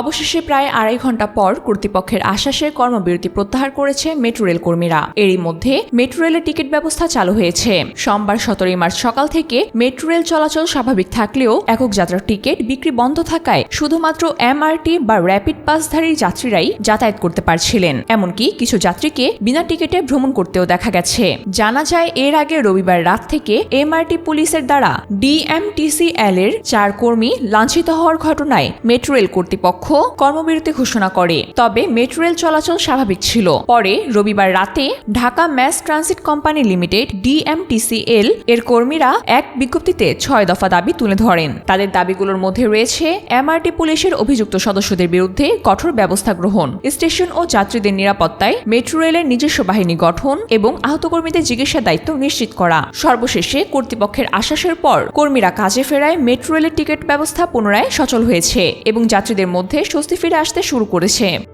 অবশেষে প্রায় আড়াই ঘণ্টা পর কর্তৃপক্ষের আশ্বাসে কর্মবিরতি প্রত্যাহার করেছে মেট্রো রেল কর্মীরা। এরই মধ্যে মেট্রো রেলের টিকিট ব্যবস্থা চালু হয়েছে। সোমবার সতেরোই মার্চ সকাল থেকে মেট্রো রেল চলাচল স্বাভাবিক থাকলেও একক যাত্রার টিকিট বিক্রি বন্ধ থাকায় শুধুমাত্র এমআরটি বা র্যাপিড পাসধারী যাত্রীরাই যাতায়াত করতে পারছিলেন। এমনকি কিছু যাত্রীকে বিনা টিকিটে ভ্রমণ করতেও দেখা গেছে। জানা যায়, এর আগে রবিবার রাত থেকে এমআরটি পুলিশের দ্বারা ডিএমটিসিএল এর চার কর্মী লাঞ্ছিত হওয়ার ঘটনায় মেট্রো রেল কর্তৃপক্ষ কর্মবিরতি ঘোষণা করে। তবে মেট্রো রেল চলাচল স্বাভাবিক ছিল। পরে রবিবার রাতে Dhaka mass transit company limited DMTCL এর কর্মীরা এক বিজ্ঞপ্তিতে ছয় দফা দাবি তুলে ধরেন। তাদের দাবিগুলোর মধ্যে রয়েছে এমআরটি পুলিশের অভিযুক্ত সদস্যদের বিরুদ্ধে কঠোর ব্যবস্থা গ্রহণ, স্টেশন ও যাত্রীদের নিরাপত্তায় মেট্রো রেলের নিজস্ব বাহিনী গঠন এবং আহত কর্মীদের চিকিৎসার দায়িত্ব নিশ্চিত করা। সর্বশেষে কর্তৃপক্ষের আশ্বাসের পর কর্মীরা কাজে ফেরায় মেট্রো রেলের টিকিট ব্যবস্থা পুনরায় সচল হয়েছে এবং যাত্রীদের মধ্যে স্বস্তি ফিরে আসতে শুরু করেছে।